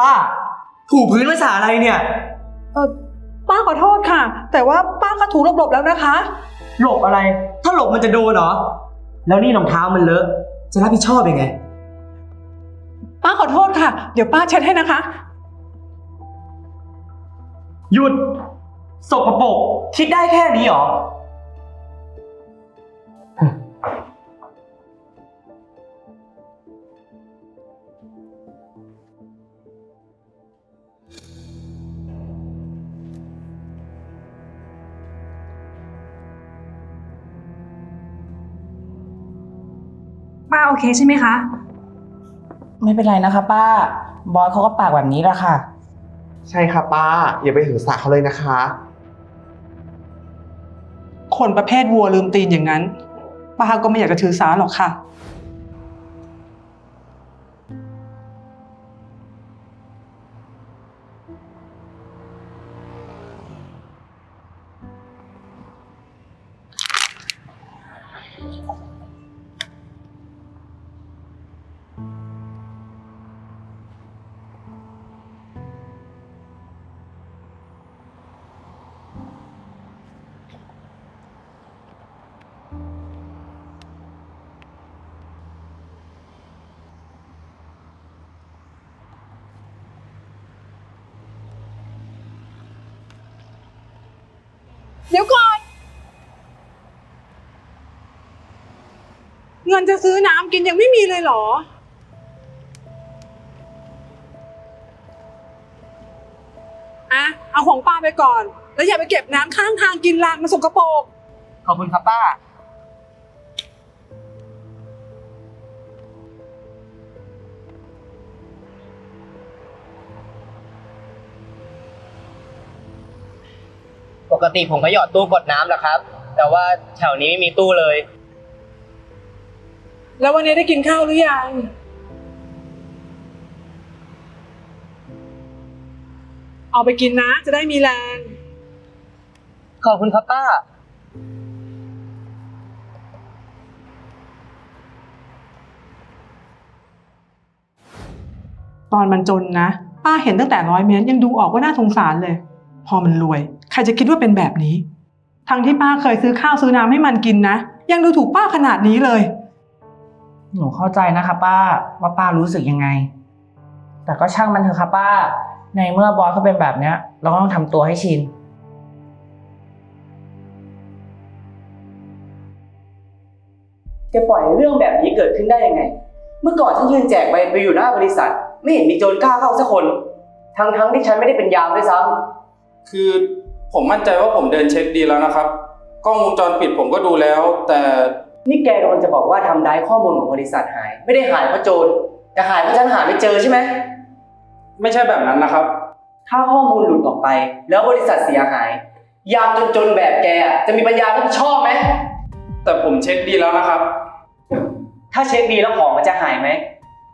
ป้า ถูพื้นภาษาอะไรเนี่ย เออป้าขอโทษค่ะ แต่ว่าป้าก็ถูหลบๆแล้วนะคะ หลบอะไร ถ้าหลบมันจะโดนเหรอ แล้วนี่รองเท้ามันเลอะ จะรับผิดชอบยังไง ป้าขอโทษค่ะ เดี๋ยวป้าเช็ดให้นะคะ หยุด สกปรกคิดได้แค่นี้เหรอ ป้าโอเคใช่ไหมคะ ไม่เป็นไรนะคะป้า บอสเขาก็ปากแบบนี้แหละค่ะ ใช่ค่ะป้า อย่าไปถือสาเขาเลยนะคะ คนประเภทวัวลืมตีนอย่างนั้นป้าก็ไม่อยากจะถือสาหรอกค่ะ เดี๋ยวก่อน เงินจะซื้อน้ำกินยังไม่มีเลยเหรอ อะ เอาของป้าไปก่อน แล้วอย่าไปเก็บน้ำข้างทางกินลางมันสกปรก ขอบคุณครับป้า กติผมก็หยอดตู้กดน้ำแหละครับ แต่ว่าแถวนี้ไม่มีตู้เลย แล้ววันนี้ได้กินข้าวหรือยัง เอาไปกินนะจะได้มีแรง ขอบคุณครับป้า ตอนมันจนนะ ป้าเห็นตั้งแต่ร้อยเมตรยังดูออกว่าน่าสงสารเลย พอมันรวยใค รจะคิดว่าเป็นแบบนี้ ทั้งที่ป้าเคยซื้อข้าวซื้อน้ำให้มันกินนะ ยังดูถูกป้าขนาดนี้เลย หนูเข้าใจนะคะป้าว่าป้ารู้สึกยังไง แต่ก็ช่างมันเถอะค่ะป้า ในเมื่อบอสเขาเป็นแบบเนี้ย เราก็ต้องทำตัวให้ชินจะปล่อยให้เรื่องแบบนี้เกิดขึ้นได้ยังไง เมื่อก่อนฉันยืนแจกใบไปอยู่หน้าบริษัท ไม่เห็นมีโจรกล้าเข้าสักคน ทั้งๆที่ฉันไม่ได้เป็นยามด้วยซ้ำ คือ ผมมั่นใจว่าผมเดินเช็คดีแล้วนะครับกล้องวงจรปิดผมก็ดูแล้ว แต่นี่แกกำลังจะบอกว่าทำได้ข้อมูลของบริษัทหาย ไม่ได้หายเพราะโจรแต่หายเพราะฉันหาไม่เจอใช่ไหม ไม่ใช่แบบนั้นนะครับ ถ้าข้อมูลหลุดออกไป แล้วบริษัทเสียหาย ยามจนๆแบบแกอะจะมีปัญญารับผิดชอบไหม แต่ผมเช็คดีแล้วนะครับ ถ้าเช็คดีแล้วของมันจะหายไหม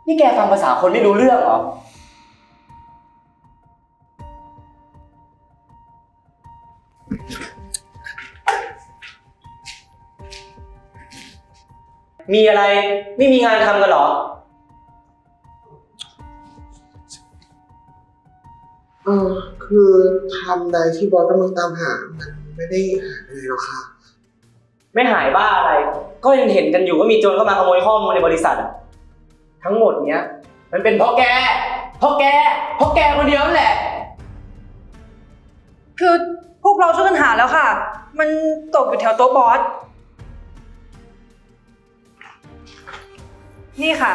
นี่แกฟังภาษาคนไม่รู้เรื่องเหรอ มีอะไรไม่มีงานทำกันเหรอ เออคือทำใดที่บอสกำลังตามหา มันไม่ได้หายไปไหนหรอกค่ะ ไม่หายบ้าอะไร ก็ยังเห็นกันอยู่ว่ามีโจรเข้ามาขโมยข้อมูลในบริษัทอะทั้งหมดเนี้ย มันเป็นเพราะแก เพราะแก เพราะแกคนเดียวนั่นแหละ คือพวกเราช่วยกันหาแล้วค่ะ มันตกอยู่แถวโต๊ะบอส นี่ค่ะ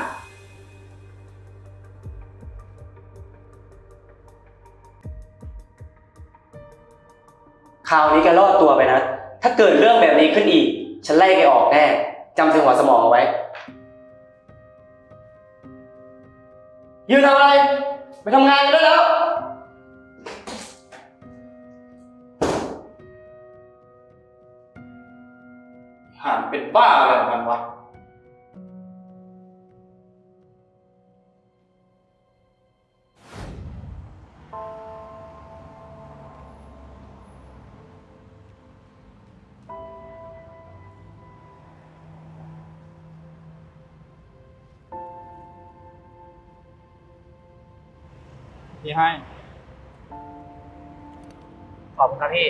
คราวนี้แกรอดตัวไปนะ ถ้าเกิดเรื่องแบบนี้ขึ้นอีก ฉันไล่แกออกแน่จำใส่หัวสมองเอาไว้ ยืนทำอะไร ไปทำงานกันได้แล้วหานเป็นบ้าอะไรของมันวะ พี่ให้ ขอบคุณครับพี่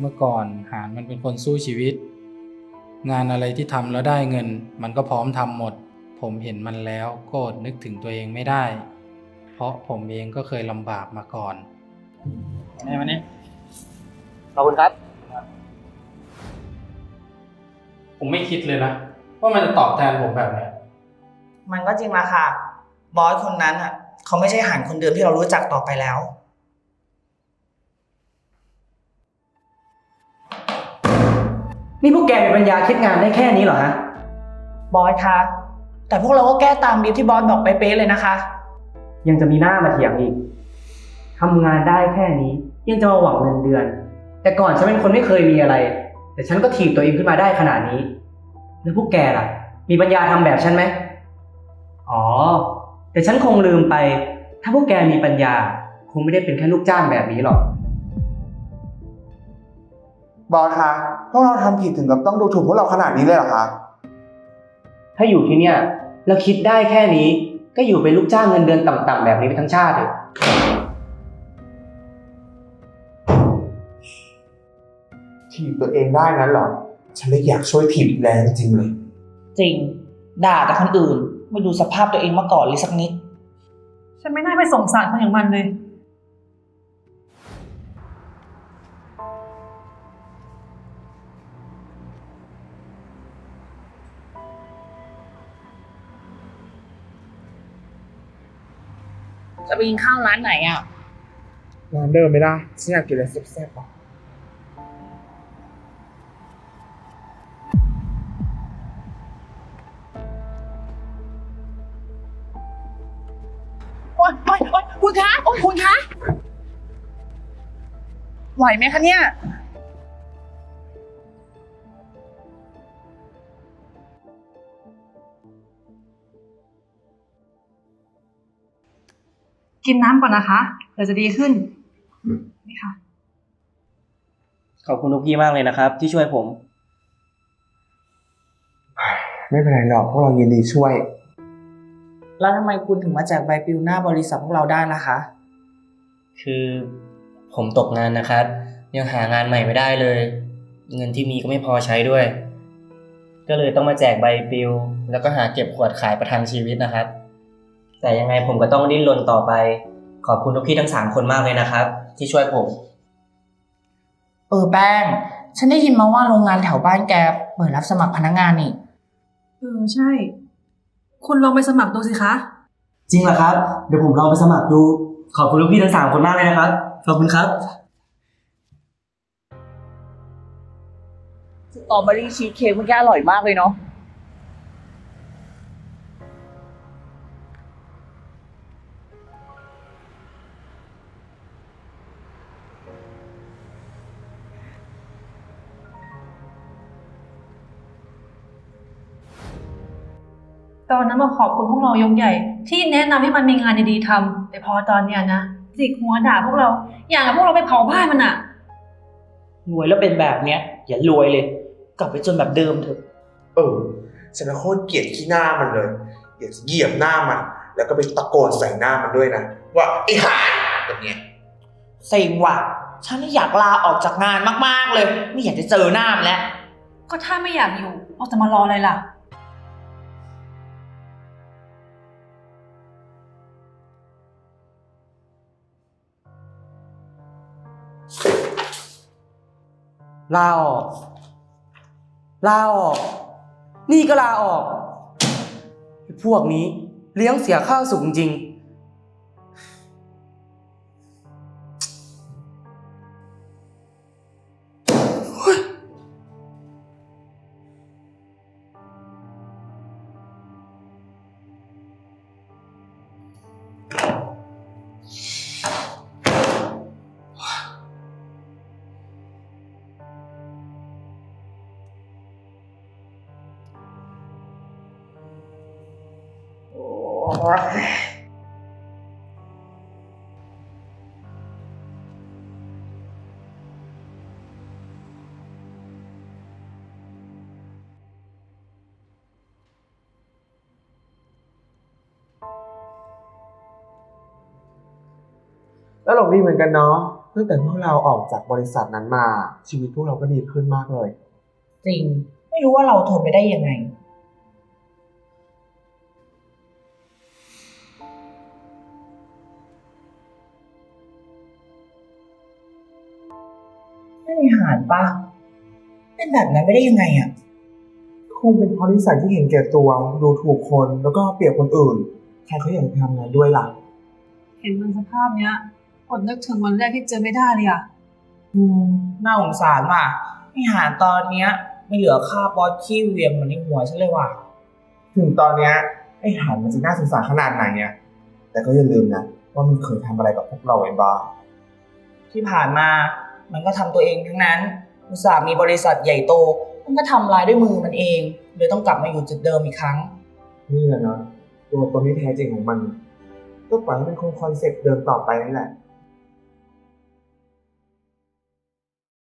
เมื่อก่อนหานมันเป็นคนสู้ชีวิต งานอะไรที่ทำแล้วได้เงิน มันก็พร้อมทำหมด ผมเห็นมันแล้วก็อดนึกถึงตัวเองไม่ได้ เพราะผมเองก็เคยลำบากมาก่อนนี่มานี่ขอบคุณครับ ผมไม่คิดเลยนะ ว่ามันจะตอบแทนผมแบบเนี้ย มันก็จริงละค่ะ บอสคนนั้นอะ เขาไม่ใช่หานคนเดิมที่เรารู้จักต่อไปแล้ว นี่พวกแกมีปัญญาคิดงานได้แค่นี้เหรอฮะ บอสคะ แต่พวกเราก็แก้ตามบีฟที่บอสบอกไปเป๊ะเลยนะคะ ยังจะมีหน้ามาเถียงอีกทำงานได้แค่นี้ ยังจะมาหวังเงินเดือน แต่ก่อนฉันเป็นคนไม่เคยมีอะไร แต่ฉันก็ถีบตัวเองขึ้นมาได้ขนาดนี้ แล้วพวกแกล่ะ มีปัญญาทำแบบฉันไหม อ๋อ แต่ฉันคงลืมไป ถ้าพวกแกมีปัญญา คงไม่ได้เป็นแค่ลูกจ้างแบบนี้หรอก บอสคะพวกเราทำผิดถึงกับต้องดูถูกพวกเราขนาดนี้เลยเหรอคะ ถ้าอยู่ที่เนี่ยแล้วคิดได้แค่นี้ ก็อยู่เป็นลูกจ้างเงินเดือนต่ำๆแบบนี้ไปทั้งชาติเลยถีบตัวเองได้นั้นเหรอ ฉันเลยอยากช่วยถีบแรงจริงเลย จริง ด่าแต่คนอื่น ไม่ดูสภาพตัวเองมาก่อนเลยสักนิด ฉันไม่น่าไปสงสารคนอย่างมันเลย จะไปกินข้าวร้านไหนอะร้านเดิมไม่ได้ฉันอยากกินอะไรแซ่บๆอะ คุณคะโอ๊ยคุณคะไหวไหมคะเนี่ย กินน้ำก่อนนะคะเผื่อจะดีขึ้น นี่ค่ะ ขอบคุณทุกพี่มากเลยนะครับ ที่ช่วยผม ไม่เป็นไรหรอกพวกเรายินดีช่วย แล้วทำไมคุณถึงมาแจกใบปลิวหน้าบริษัทพวกเราได้ล่ะคะ คือผมตกงานนะครับ ยังหางานใหม่ไม่ได้เลย เงินที่มีก็ไม่พอใช้ด้วย ก็เลยต้องมาแจกใบปลิว แล้วก็หาเก็บขวดขายประทังชีวิตนะครับ แต่ยังไงผมก็ต้องดิ้นรนต่อไป ขอบคุณทุกพี่ทั้งสามคนมากเลยนะครับ ที่ช่วยผม เออแป้ง ฉันได้ยินมาว่าโรงงานแถวบ้านแกเปิดรับสมัครพนักงานนี่ เออใช่ คุณลองไปสมัครดูสิคะ จริงเหรอครับ เดี๋ยวผมลองไปสมัครดู ขอบคุณทุกพี่ทั้งสามคนมากเลยนะครับ ขอบคุณครับ สตรอเบอรี่ชีสเค้กเมื่อกี้อร่อยมากเลยเนาะ ตอนนั้นมาขอบคุณพวกเรายกใหญ่ ที่แนะนำให้มันมีงานดีๆทำแต่พอตอนเนี้ยนะจิกหัวด่าพวกเรา อย่างกับพวกเราไปเผาบ้านมันอะรวยแล้วเป็นแบบเนี้ย อย่ารวยเลย กลับไปจนแบบเดิมเถอะ เออฉันโคตรเกลียดขี้หน้ามันเลยอยากจะเหยียบหน้ามัน แล้วก็ไปตะโกนใส่หน้ามันด้วยนะ ว่าไอ้หานแบบเนี้ยเซ็งว่ะ ฉันนี่อยากลาออกจากงานมากๆเลย ไม่อยากจะเจอหน้ามันแล้ว ก็ถ้าไม่อยากอยู่เอาแต่มารออะไรล่ะ ลาออก ลาออก นี่ก็ลาออก พวกนี้เลี้ยงเสียข้าวสุกจริง ตลกดีเหมือนกันเนาะตั้งแต่พวกเราออกจากบริษัทนั้นมา ชีวิตพวกเราก็ดีขึ้นมากเลย จริง ไม่รู้ว่าเราทนไปได้ยังไง ปะเป็นแบบนั้นไม่ได้ยังไงอะคงเป็นเพราะนิสัยที่เห็นแก่ตัวดูถูกคนแล้วก็เปรียบคนอื่น ใครเขาอยากทำงานด้วยล่ะ เห็นมันสภาพเนี้ยอดนึกถึงวันแรกที่เจอไม่ได้เลยอะอืมน่าสงสารว่ะไอหารตอนเนี้ย ไม่เหลือค่าบอสขี้เหวียงเหมือนในหัวฉันเลยว่ะ ถึงตอนเนี้ยไอ้หานมันจะน่าสงสารขนาดไหนเนี่ยแต่ก็อย่าลืมนะว่ามันเคยทำอะไรกับพวกเราไว้บ้างที่ผ่านมา มันก็ทำตัวเองทั้งนั้น อุตส่าห์มีบริษัทใหญ่โต มันก็ทำลายด้วยมือมันเองเลยต้องกลับมาอยู่จุดเดิมอีกครั้ง นี่แหละเนาะตัวตนที่แท้จริงของมัน ก็ปล่อยให้เป็นคงคอนเซ็ปต์เดิมต่อไปนั่นแหละ